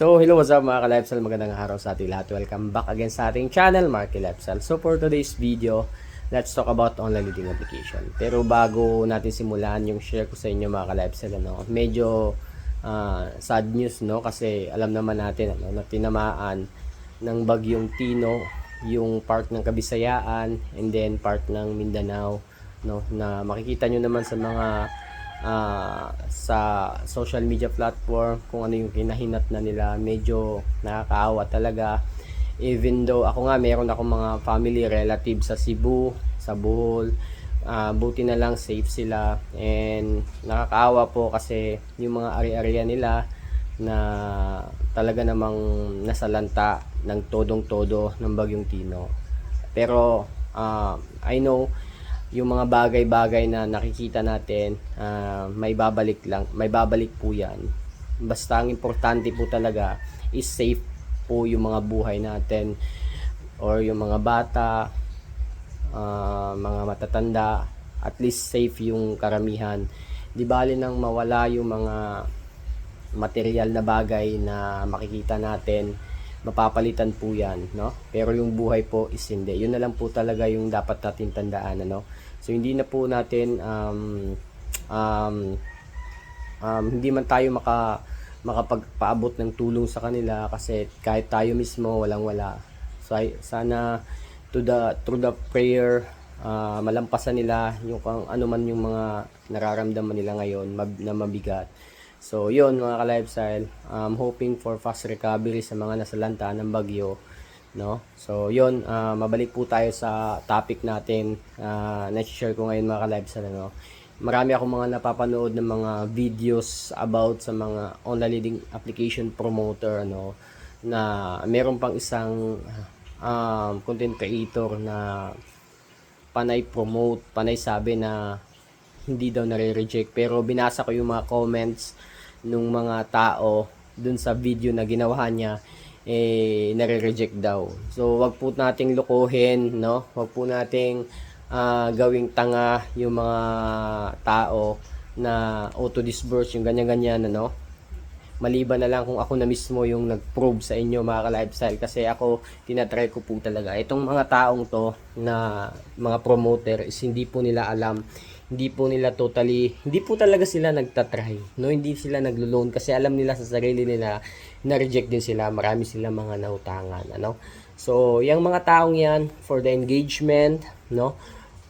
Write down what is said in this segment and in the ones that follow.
So, hello, what's up mga ka-Lifestyle? Magandang araw sa ating lahat. Welcome back again sa ating channel, Marky Lifestyle. So, for today's video, let's talk about online leading application. Pero bago natin simulan yung share ko sa inyo mga ka-Lifestyle, ano, medyo ah, sad news, no? Kasi alam naman natin ano, na tinamaan ng bagyong Tino yung part ng Kabisayaan and then part ng Mindanao no na makikita nyo naman sa mga ah, sa social media platform kung ano yung kinahinat na nila medyo nakakaawa talaga. Even though ako nga meron akong mga family relative sa Cebu sa Bohol. Ah, buti na lang safe sila. And nakakaawa po kasi yung mga ari-arian nila na talaga namang nasalanta ng todong-todo ng bagyong Tino. Pero ah, I know yung mga bagay-bagay na nakikita natin ah, may babalik lang, may babalik po 'yan. Basta ang importante po talaga is safe po yung mga buhay natin or yung mga bata, ah, mga matatanda, at least safe yung karamihan. Di bali nang mawala yung mga material na bagay na makikita natin mapapalitan po yan no? Pero yung buhay po is hindi. Yun na lang po talaga yung dapat natin tandaan ano? So hindi na po natin um, um, um, hindi man tayo maka makapagpaabot ng tulong sa kanila kasi kahit tayo mismo walang wala so ay, sana to the through the prayer ah, malampasan nila yung kung ano man yung mga nararamdaman nila ngayon mab- na mabigat So, yun mga ka-lifestyle. Um, hoping for fast recovery sa mga nasalanta ng bagyo. No? So, yun. ah, mabalik po tayo sa topic natin uh, na share ko ngayon mga ka-lifestyle. Ano? Marami akong mga napapanood ng mga videos about sa mga online leading application promoter. Ano? Na meron pang isang um, content creator na panay promote, panay sabi na hindi daw nare-reject. Pero binasa ko yung mga comments nung mga tao dun sa video na ginawa niya eh nare-reject daw. So wag po nating lokohin, no? Wag po nating ah, gawing tanga yung mga tao na auto-disburse yung ganyan-ganyan, ano? maliban na lang kung ako na mismo yung nag-prove sa inyo mga ka-lifestyle kasi ako tinatry ko po talaga itong mga taong to na mga promoter is hindi po nila alam hindi po nila totally hindi po talaga sila nagtatry no? Hindi sila naglo-loan kasi alam nila sa sarili nila na reject din sila marami sila mga nautangan ano? So yung mga taong yan for the engagement no?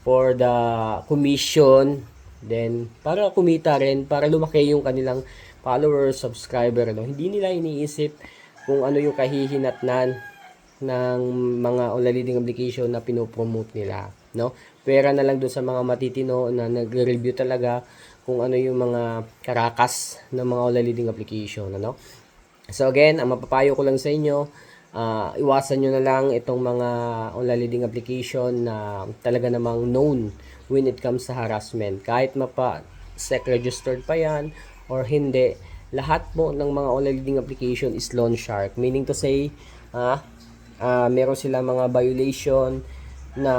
For the commission then para kumita rin para lumaki yung kanilang followers, subscriber, no? Hindi nila iniisip kung ano yung kahihinatnan ng mga online leading application na pinopromote nila, no? Pera na lang doon sa mga matitino na nagre-review talaga kung ano yung mga karakas ng mga online leading application, ano? So again, ang mapapayo ko lang sa inyo, ah, iwasan nyo na lang itong mga online leading application na talaga namang known when it comes sa harassment. Kahit mapa SEC registered pa yan or hindi, lahat po ng mga online leading application is loan shark. Meaning to say, ah, ah, meron sila mga violation na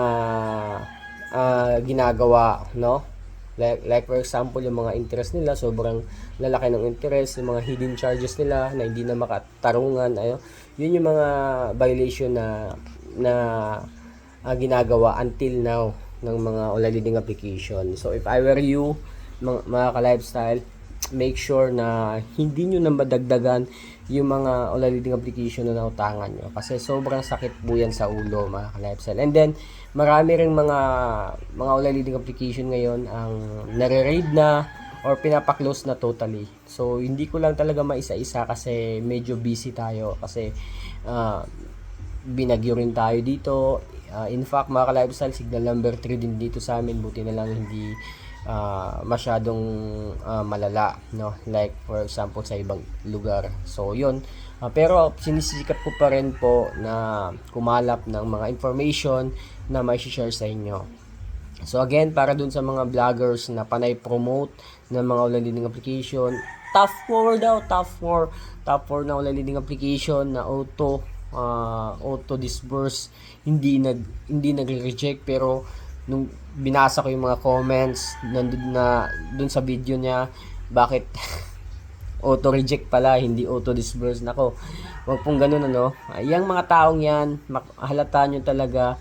ah, ginagawa, no? Like, like for example, yung mga interest nila, sobrang lalaki ng interest, yung mga hidden charges nila na hindi na makatarungan, ayo. Yun yung mga violation na na ah, ginagawa until now ng mga online application. So if I were you, mga, mga ka-lifestyle, make sure na hindi nyo na madagdagan yung mga online leading application na nautangan nyo. Kasi sobrang sakit po yan sa ulo, mga ka-lifestyle. And then, marami ring mga mga online leading application ngayon ang nare-raid na or pinapa-close na totally. So, hindi ko lang talaga maisa-isa kasi medyo busy tayo. Kasi, ah, binagyo rin tayo dito. Ah, in fact, mga ka-lifestyle, signal number 3 din dito sa amin. Buti na lang hindi ah, masyadong ah, malala, no? Like, for example, sa ibang lugar. So, yun. Ah, pero, sinisikap ko pa rin po na kumalap ng mga information na may share sa inyo. So again, para dun sa mga vloggers na panay promote ng mga online leading application, top 4 daw, top 4, top 4 na online leading application na auto uh, auto disburse hindi nag hindi nagre-reject pero nung binasa ko yung mga comments nandun na dun sa video niya bakit auto-reject pala, hindi auto-disburse. Nako, wag pong ganun ano. Yung mga taong yan, halata nyo talaga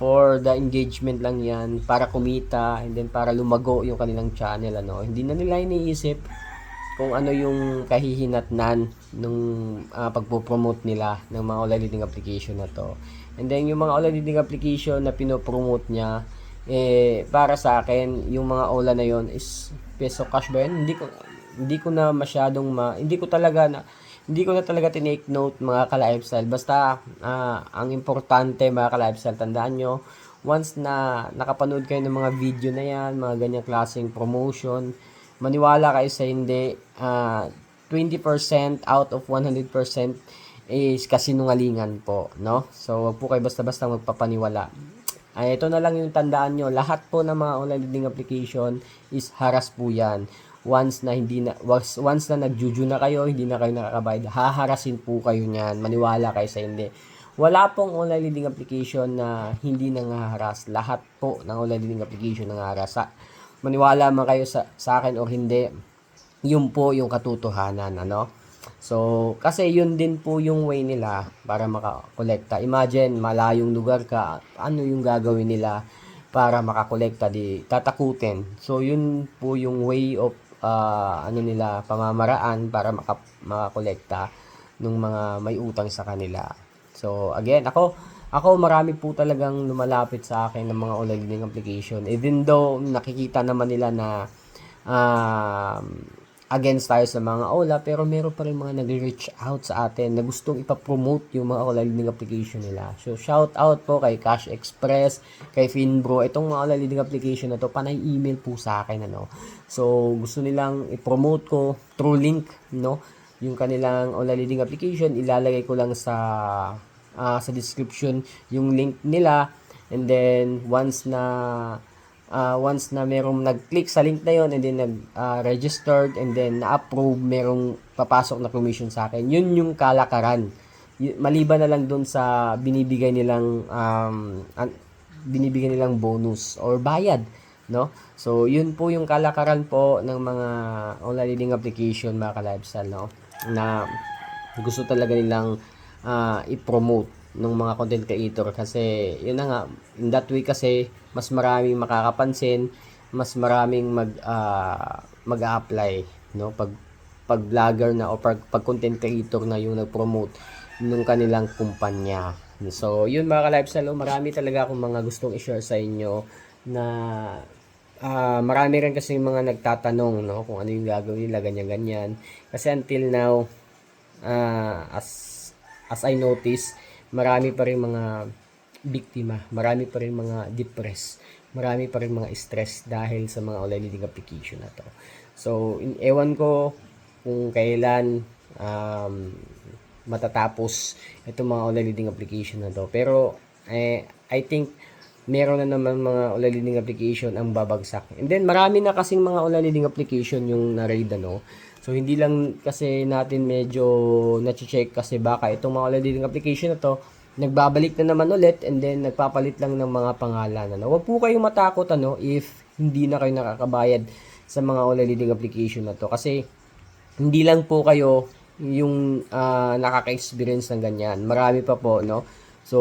for the engagement lang yan, para kumita, and then para lumago yung kanilang channel, ano. Hindi na nila iniisip kung ano yung kahihinatnan nung ah, pagpo-promote nila ng mga online leading application na to. And then yung mga online leading application na pinopromote niya, eh, para sa akin, yung mga OLA na yon is peso cash ba yun? Hindi ko, hindi ko na masyadong ma, hindi ko talaga na, hindi ko na talaga tinake note mga ka-lifestyle. Basta, ah, ang importante mga ka-lifestyle, tandaan nyo, once na nakapanood kayo ng mga video na yan, mga ganyang klaseng promotion, maniwala kayo sa hindi, ah, 20% out of 100% is kasinungalingan po, no? So, wag po kayo basta-basta magpapaniwala. Ay, ito na lang yung tandaan nyo. Lahat po ng mga online leading application is haras po yan. Once na hindi na once, once na nagjuju na kayo, hindi na kayo nakakabayad, haharasin po kayo niyan. Maniwala kayo sa hindi. Wala pong online leading application na hindi nangaharas. Lahat po ng online leading application nangaharas. Sa, maniwala man kayo sa, sa akin o hindi, yun po yung katotohanan, ano? So, kasi yun din po yung way nila para makakolekta. Imagine, malayong lugar ka, ano yung gagawin nila para makakolekta, di tatakutin. So, yun po yung way of, ah, ano nila, pamamaraan para maka, makakolekta ng mga may utang sa kanila. So, again, ako, ako marami po talagang lumalapit sa akin ng mga online learning application. Even though nakikita naman nila na um, against tayo sa mga OLA, pero meron pa rin mga nag-reach out sa atin na gustong ipapromote yung mga OLA leading application nila. So, shout out po kay Cash Express, kay Finbro. Itong mga OLA leading application na to, panay email po sa akin, ano. So, gusto nilang i-promote ko through link, no? Yung kanilang OLA leading application, ilalagay ko lang sa ah, sa description yung link nila. And then, once na uh, once na merong nag-click sa link na yon and then nag-registered and then na-approve, merong papasok na commission sa akin. Yun yung kalakaran. Y- maliban na lang dun sa binibigay nilang um, an- binibigay nilang bonus or bayad, no? So, yun po yung kalakaran po ng mga online leading application, mga ka-lifestyle, no? Na gusto talaga nilang ah, i-promote ng mga content creator kasi yun na nga in that way kasi mas maraming makakapansin mas maraming mag ah, mag-apply no? Pag pag vlogger na o pag, pag content creator na yung nag-promote ng kanilang kumpanya. So yun mga ka-lifestyle oh, marami talaga akong mga gustong i-share sa inyo na Ah, marami rin kasi mga nagtatanong no? Kung ano yung gagawin nila ganyan ganyan kasi until now ah, as as I notice, marami pa rin mga biktima, marami pa rin mga depressed, marami pa rin mga stress dahil sa mga online leading application na to. So, in, ewan ko kung kailan um, matatapos itong mga online leading application na to. Pero, eh, I think meron na naman mga leading application ang babagsak. And then, marami na kasing mga leading application yung na-raid, ano. So, hindi lang kasi natin medyo na-check kasi baka itong mga leading application na to, nagbabalik na naman ulit and then nagpapalit lang ng mga pangalan. Ano. Huwag po kayong matakot ano, if hindi na kayo nakakabayad sa mga leading application na to. Kasi, hindi lang po kayo yung ah, nakaka-experience ng ganyan. Marami pa po, no? So,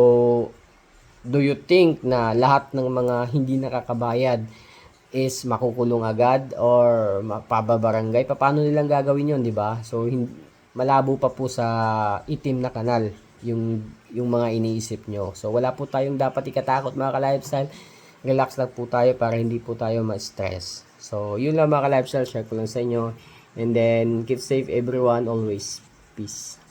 do you think na lahat ng mga hindi nakakabayad is makukulong agad or mapababarangay? Paano nilang gagawin yon di ba? So, hin- malabo pa po sa itim na kanal yung yung mga iniisip nyo. So, wala po tayong dapat ikatakot mga ka-lifestyle. Relax lang po tayo para hindi po tayo ma-stress. So, yun lang mga ka-lifestyle. Share ko lang sa inyo. And then, keep safe everyone always. Peace.